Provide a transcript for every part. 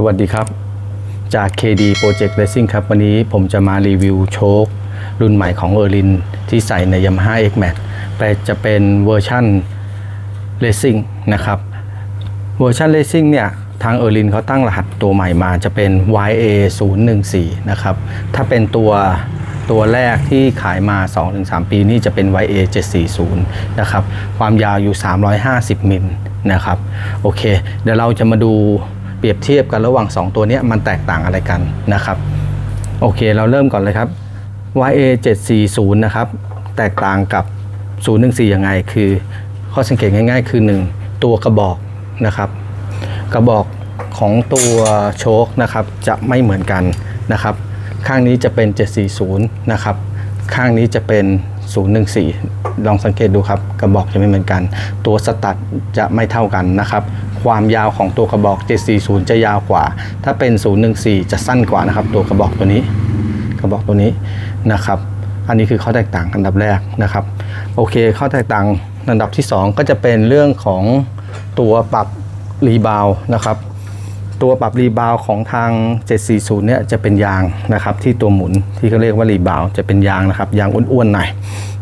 สวัสดีครับ จาก KD Project Racing ครับ วันนี้ผมจะมารีวิวโชค รุ่นใหม่ของเออร์ลินที่ใส่ใน Yamaha X Max แต่จะเป็นเวอร์ชั่น Racing นะครับ เวอร์ชัน Racing เนี่ย ทางเออร์ลินเขาตั้งรหัสตัวใหม่มาจะเป็น YA 0 1 4นะครับ ถ้าเป็นตัวตัวแรกที่ขายมา 2-3 ปีนี่จะเป็น YA 740นะครับ ความยาวอยู่ 350 มิลนะครับ โอเค เดี๋ยวเราจะมาดู เปรียบเทียบกันระหว่าง 2 ตัวนี้มันแตกต่างอะไรกันนะครับ โอเคเราเริ่มก่อนเลยครับ YA 740นะครับแตกต่างกับ 014 ยังไง คือข้อสังเกตง่ายๆ คือ 1 ตัวกระบอกนะครับ กระบอกของตัวโชคนะครับจะไม่เหมือนกันนะครับ ข้างนี้จะเป็น 740 นะครับ ข้างนี้จะเป็น 014 ลองสังเกตดูครับ กระบอกจะไม่เหมือนกัน ตัวสตัดจะไม่เท่ากันนะครับ ความยาวของตัวกระบอก 740 จะยาวกว่า ถ้าเป็น 014 จะสั้นกว่านะครับ ตัวกระบอกตัวนี้ กระบอกตัวนี้นะครับ อันนี้คือข้อแตกต่างอันดับแรกนะครับ โอเค ข้อแตกต่างอันดับที่ 2 ก็จะเป็นเรื่องของตัวปรับรีบาวนะครับ ตัวปรับรีบาวของทาง 740 เนี่ยจะเป็นยางนะครับ ที่ตัวหมุนที่เขาเรียกว่ารีบาวจะเป็นยางนะครับ ยางอ้วนๆหน่อย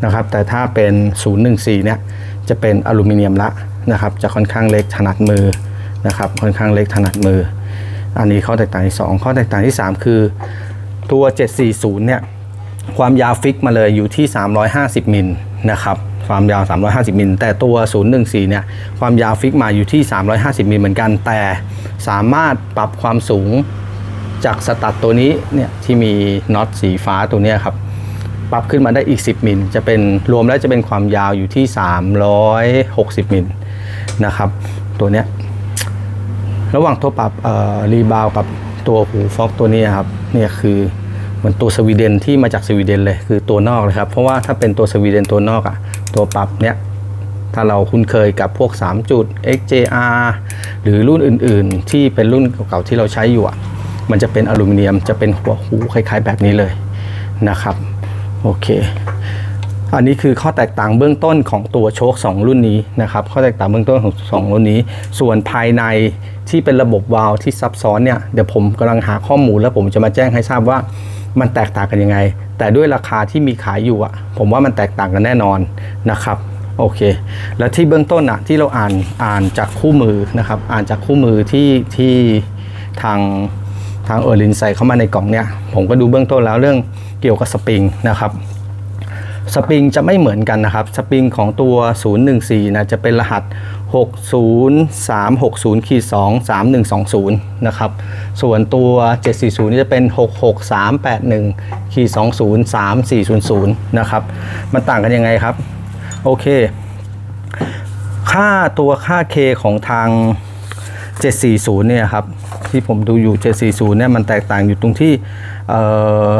นะครับ แต่ถ้าเป็น 014 เนี่ยจะเป็นอลูมิเนียมละ นะครับ จะค่อนข้างเล็กถนัดมือนะครับ ค่อนข้างเล็กถนัดมือ อันนี้ข้อแตกต่างที่ 2 ข้อแตกต่างที่ 3 คือตัว 740 เนี่ย ความยาวฟิกมาเลยอยู่ที่ 350 มิลนะครับความยาว 350 มิล แต่ตัว 014 เนี่ย ความยาวฟิกมาอยู่ที่ 350 มิลเหมือนกัน แต่สามารถปรับความสูงจากสตัดตัวนี้ เนี่ย ที่มีน็อตสีฟ้าตัวนี้ครับ ปรับขึ้นมาได้อีก 10 มิล จะเป็นรวมแล้วจะเป็นความยาวอยู่ที่ 360 มิล นะครับ ตัวเนี้ยระหว่างตัวปรับรีบาวกับตัวหูฟอกตัวนี้ครับเนี่ยคือเหมือนตัวสวีเดนที่มาจากสวีเดนเลยคือตัวนอกเลยครับ เพราะว่าถ้าเป็นตัวสวีเดนตัวนอกอะตัวปรับเนี่ยถ้าเราคุ้นเคยกับพวก 3 จุด XJR หรือรุ่นอื่นๆ ที่เป็นรุ่นเก่าๆที่เราใช้อยู่อะมันจะเป็นอลูมิเนียมจะเป็นหัวหูคล้ายๆแบบนี้เลยนะครับ โอเค อันนี้คือข้อแตกต่างเบื้องต้นของตัวโชค 2 รุ่นนี้นะครับ ข้อแตกต่างเบื้องต้นของ 2 รุ่นนี้ ส่วนภายในที่เป็นระบบวาล์วที่ซับซ้อนเนี่ยเดี๋ยวผมกำลังหาข้อมูลแล้วผมจะมาแจ้งให้ทราบว่ามันแตกต่างกันยังไง แต่ด้วยราคาที่มีขายอยู่อะผมว่ามันแตกต่างกันแน่นอนนะครับโอเค แล้วที่เบื้องต้นอะที่เราอ่านอ่านจากคู่มือนะครับ อ่านจากคู่มือที่ที่ทางทางเออร์ลินใส่เข้ามาในกล่องเนี่ย ผมก็ดูเบื้องต้นแล้วเรื่องเกี่ยวกับสปริงนะครับ สปริงจะไม่เหมือนกันนะครับ สปริงของตัว 014 นะ จะเป็นรหัส 60360ขีด2 3120 นะครับ ส่วนตัว 740 นี่จะเป็น 66381ขีด20 3400 นะครับ มันต่างกันยังไงครับ โอเค ค่าตัวค่า K ของทาง 740 เนี่ยครับ ที่ผมดูอยู่ 740 เนี่ย มันแตกต่างอยู่ตรงที่ เอ่อ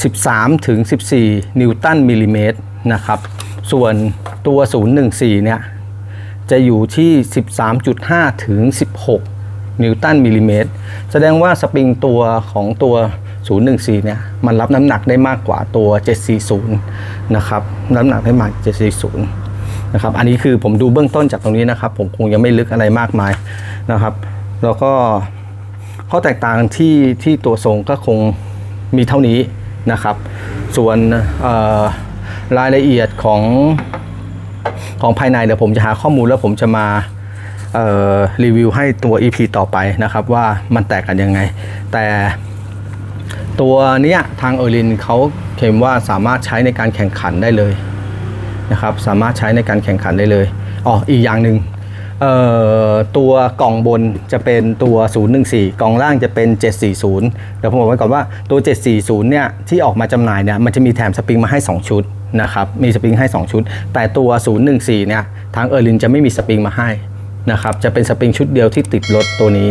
13 ถึง 14 นิวตันมิลลิเมตรนะครับ ส่วนตัว 014 เนี่ย จะอยู่ที่ 13.5 ถึง 16 นิวตันมิลลิเมตร แสดงว่าสปริงตัวของตัว 014 เนี่ย มันรับน้ำหนักได้มากกว่าตัว 740 นะครับ น้ำหนักได้มากกว่า740 นะครับ อันนี้คือผมดูเบื้องต้นจากตรงนี้นะครับ ผมคงยังไม่ลึกอะไรมากมายนะครับ แล้วก็ข้อแตกต่างที่ที่ตัวทรงก็คงมีเท่านี้ นะครับ ส่วนรายละเอียดของของภายในเดี๋ยวผมจะหาข้อมูลแล้วผมจะมารีวิวให้ตัว EP ต่อไปนะครับว่ามันแตกกันยังไง แต่ตัวเนี้ยทางเออรินเขาเคลมว่าสามารถใช้ในการแข่งขันได้เลยนะครับ สามารถใช้ในการแข่งขันได้เลยอ๋ออีกอย่างหนึ่ง ตัวกล่องบนจะเป็นตัว 014 กล่องล่างจะเป็น 740 เดี๋ยวผมบอกไว้ก่อนว่าตัว 740 เนี่ยที่ออกมาจำหน่ายเนี่ยมันจะมีแถมสปริงมาให้ 2 ชุดนะครับ มีสปริงให้ 2 ชุด แต่ตัว 014 เนี่ยทางเออร์ลินจะไม่มีสปริงมาให้นะครับ จะเป็นสปริงชุดเดียวที่ติดรถตัวนี้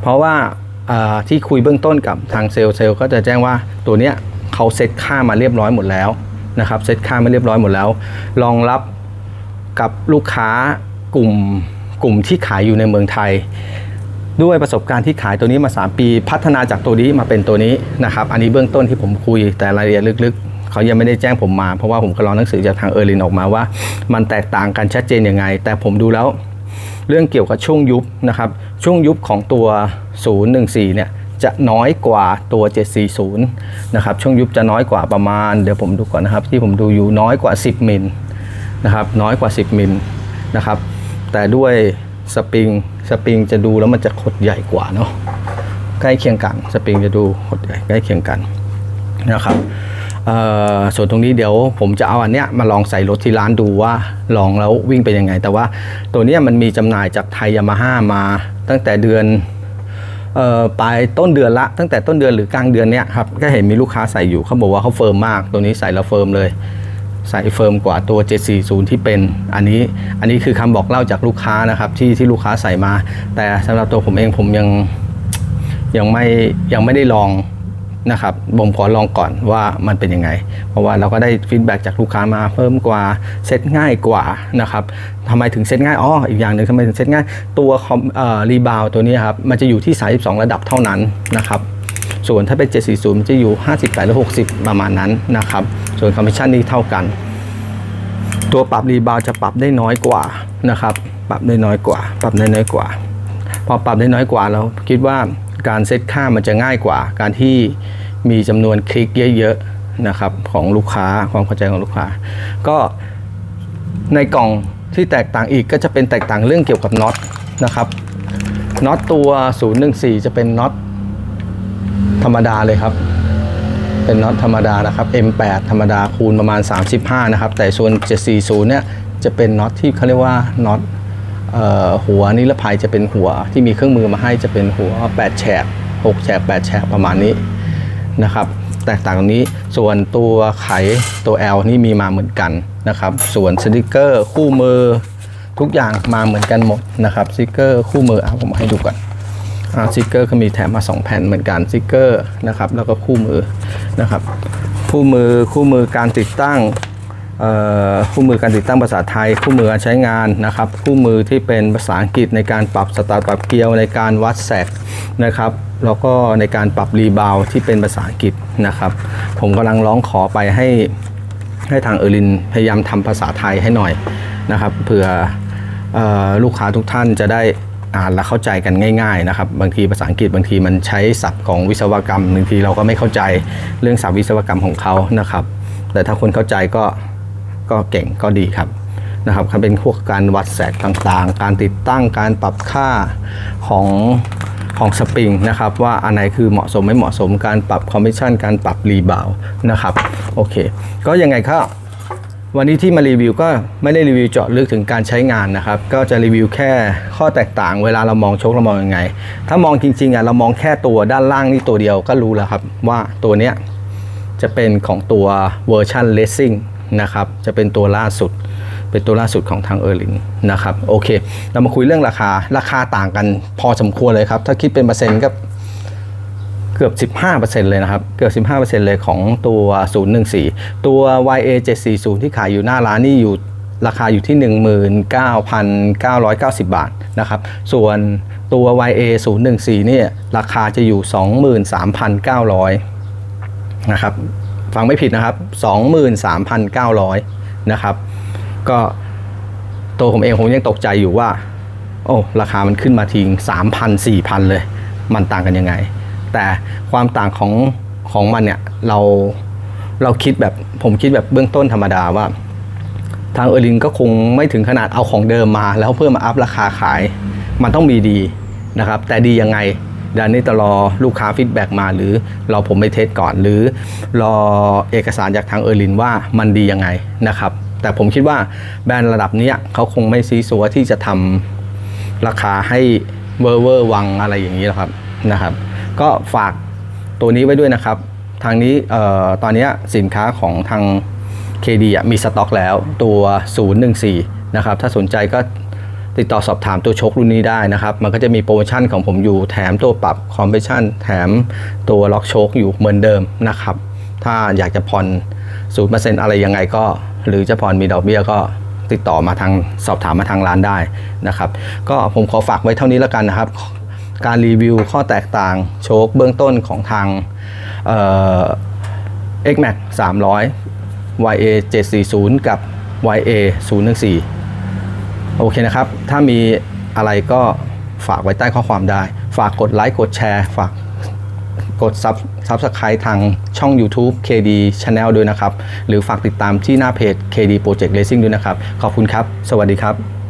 เพราะว่าที่คุยเบื้องต้นกับทางเซลล์เซลล์ก็จะแจ้งว่าตัวเนี้ยเขาเซ็ตค่ามาเรียบร้อยหมดแล้วนะครับ เซ็ตค่ามาเรียบร้อยหมดแล้วรองรับกับลูกค้ากลุ่ม กลุ่มที่ขายอยู่ในเมืองไทย ด้วยประสบการณ์ที่ขายตัวนี้มา 3 ปี พัฒนาจากตัวนี้มาเป็นตัวนี้นะครับอันนี้เบื้องต้นที่ผมคุยแต่รายละเอียดลึกๆ เขายังไม่ได้แจ้งผมมาเพราะว่าผมก็รอหนังสือจากทางเออร์ลินออกมาว่า มันแตกต่างกันชัดเจนยังไง แต่ผมดูแล้วเรื่องเกี่ยวกับช่วงยุบนะครับช่วงยุบของตัว 014 เนี่ยจะน้อยกว่าตัว 740 นะครับ ช่วงยุบจะน้อยกว่าประมาณ เดี๋ยวผมดูก่อนนะครับ ที่ผมดูอยู่น้อยกว่า 10 มิลนะครับ น้อยกว่า 10 มิลนะครับ แต่ด้วยสปริงสปริงจะดูแล้วมันจะขดใหญ่กว่าเนาะใกล้เคียงกันสปริงจะดูขดใหญ่ใกล้เคียงกันนะครับส่วนตรงนี้เดี๋ยวผมจะเอาอันเนี้ยมาลองใส่รถที่ร้านดูว่าลองแล้ววิ่งเป็นยังไง แต่ว่าตัวเนี้ยมันมีจำหน่ายจากไทยยามาฮ่ามาตั้งแต่เดือนออปลายต้นเดือนละตั้งแต่ต้นเดือนหรือกลางเดือนเนี้ยครับก็เห็นมีลูกค้าใส่อยู่เขาบอกว่าเขาเฟิร์มมาก ตัวนี้ใส่แล้วเฟิร์มเลย ใส่เฟิร์มกว่าตัว 740 ที่เป็น อันนี้อันนี้คือคำบอกเล่าจากลูกค้านะครับที่ที่ลูกค้าใส่มา แต่สำหรับตัวผมเองผมยังยังไม่ยังไม่ได้ลองนะครับผมขอลองก่อนว่ามันเป็นยังไง เพราะว่าเราก็ได้ฟีดแบ็กจากลูกค้ามาเพิ่มกว่าเซตง่ายกว่านะครับทำไมถึงเซตง่ายอ๋ออีกอย่างหนึ่งทำไมถึงเซตง่าย ตัวคอมรีบาวตัวนี้ครับมันจะอยู่ที่ 32 ระดับเท่านั้นนะครับส่วนถ้าเป็น 740 มันจะอยู่ 58 หรือ 60 ประมาณนั้นนะครับ ส่วนคอมมิชชั่นนี้เท่ากัน ตัวปรับรีบาวจะปรับได้น้อยกว่านะครับ ปรับได้น้อยกว่า ปรับได้น้อยกว่า พอปรับได้น้อยกว่าเราคิดว่าการเซตค่ามันจะง่ายกว่า การที่มีจำนวนคลิกเยอะๆนะครับของลูกค้าความเข้าใจของลูกค้า ก็ในกล่องที่แตกต่างอีกก็จะเป็นแตกต่างเรื่องเกี่ยวกับน็อตนะครับน็อตตัว 014 จะเป็นน็อตธรรมดาเลยครับ เป็นน็อตธรรมดานะครับ M8 ธรรมดาคูณประมาณ 35 นะครับ แต่ส่วน 740 เนี่ยจะเป็นน็อตที่เขาเรียกว่าน็อตหัวนิรภัยจะเป็นหัวที่มีเครื่องมือมาให้จะเป็นหัว 8 แฉก 6 แฉก 8 แฉกประมาณนี้นะครับแตกต่างตรงนี้ส่วนตัวไขตัว L นี่มีมาเหมือนกันนะครับ ส่วนสติกเกอร์คู่มือทุกอย่างมาเหมือนกันหมดนะครับสติกเกอร์คู่มืออะผมให้ดูก่อนสติกเกอร์ก็มีแถมมา 2 แผ่นเหมือนกันสติกเกอร์นะครับแล้วก็คู่มือ นะครับคู่มือคู่มือการติดตั้งคู่มือการติดตั้งภาษาไทย คู่มือการใช้งานนะครับ คู่มือที่เป็นภาษาอังกฤษในการปรับสตาร์ปรับเกียวในการวัดแสกนะครับแล้วก็ในการปรับรีบาวที่เป็นภาษาอังกฤษนะครับ ผมกำลังร้องขอไปให้ให้ทางเออรินพยายามทำภาษาไทยให้หน่อยนะครับเผื่อออลูกค้าทุกท่านจะได้ อ่านและเข้าใจกันง่ายๆนะครับบางทีภาษาอังกฤษบางทีมันใช้ศัพท์ของวิศวกรรมบางทีเราก็ไม่เข้าใจเรื่องศัพท์วิศวกรรมของเขานะครับ แต่ถ้าคนเข้าใจก็ก็เก่งก็ดีครับนะครับเป็นพวกการวัดแสกต่างๆ การติดตั้งการปรับค่าของของสปริงนะครับว่าอันไหนคือเหมาะสมไม่เหมาะสมการปรับคอมมิชชั่นการปรับรีบาวนะครับโอเค ก็ยังไงครับ วันนี้ที่มารีวิวก็ไม่ได้รีวิวเจาะลึกถึงการใช้งานนะครับ ก็จะรีวิวแค่ข้อแตกต่างเวลาเรามองชกเรามองยังไง ถ้ามองจริงๆอะเรามองแค่ตัวด้านล่างนี่ตัวเดียวก็รู้แล้วครับ ว่าตัวเนี้ยจะเป็นของตัวเวอร์ชันเลสซิ่งนะครับจะเป็นตัวล่าสุด เป็นตัวล่าสุดของทางเออร์ลินนะครับโอเค เรามาคุยเรื่องราคาราคาต่างกันพอสมควรเลยครับ ถ้าคิดเป็นเปอร์เซ็นต์ก็ เกือบ 15%เลยนะครับ เกือบ 15%เลยของตัว 014 ตัว YA 740 ที่ขายอยู่หน้าร้านนี่อยู่ราคาอยู่ที่ 19,990 บาทนะครับ ส่วนตัว YA 014 เนี่ยราคาจะอยู่ 23,900นะครับ ฟังไม่ผิดนะครับ 23,900นะครับ ก็ตัวผมเองผมยังตกใจอยู่ว่า โอ้ ราคามันขึ้นมาทิ้ง3,000 4,000 เลย มันต่างกันยังไง แต่ความต่างของของมันเนี่ยเราเราคิดแบบผมคิดแบบเบื้องต้นธรรมดาว่า ทางเออรินก็คงไม่ถึงขนาดเอาของเดิมมา แล้วเพิ่มมาอัพราคาขาย มันต้องมีดีนะครับ แต่ดียังไงดี๋ยวนี้จะรอลูกค้าฟีดแบ็กมา หรือรอผมไปเทสก่อน หรือรอเอกสารจากทางเออรินว่ามันดียังไงนะครับ แต่ผมคิดว่าแบรนด์ระดับเนี้ยเขาคงไม่ซีซัวที่จะทำราคาให้เวอร์เวอร์วังอะไรอย่างนี้นะครับนะครับ ก็ฝากตัวนี้ไว้ด้วยนะครับ ทางนี้ตอนนี้สินค้าของทาง KD มีสต็อกแล้วตัว 014 นะครับ ถ้าสนใจก็ติดต่อสอบถามตัวชกรุ่นนี้ได้นะครับ มันก็จะมีโปรโมชั่นของผมอยู่แถมตัวปรับคอมเพรสชันแถมตัวล็อกโชคอยู่เหมือนเดิมนะครับ ถ้าอยากจะผ่อน0%อะไรยังไงก็ หรือจะผ่อนมีดอกเบี้ยก็ติดต่อมาทางสอบถามมาทางร้านได้นะครับ ก็ผมขอฝากไว้เท่านี้แล้วกันนะครับ การรีวิวข้อแตกต่างโชคเบื้องต้นของทางเอ่อ XMAX 300 YA 740 กับ YA 014 โอเคนะครับ ถ้ามีอะไรก็ฝากไว้ใต้ข้อความได้ ฝากกดไลค์ กดแชร์ ฝากกดซับซับสไครต์ทางช่อง YouTube KD Channel ด้วยนะครับ หรือฝากติดตามที่หน้าเพจ KD Project Racing ด้วยนะครับ ขอบคุณครับ สวัสดีครับ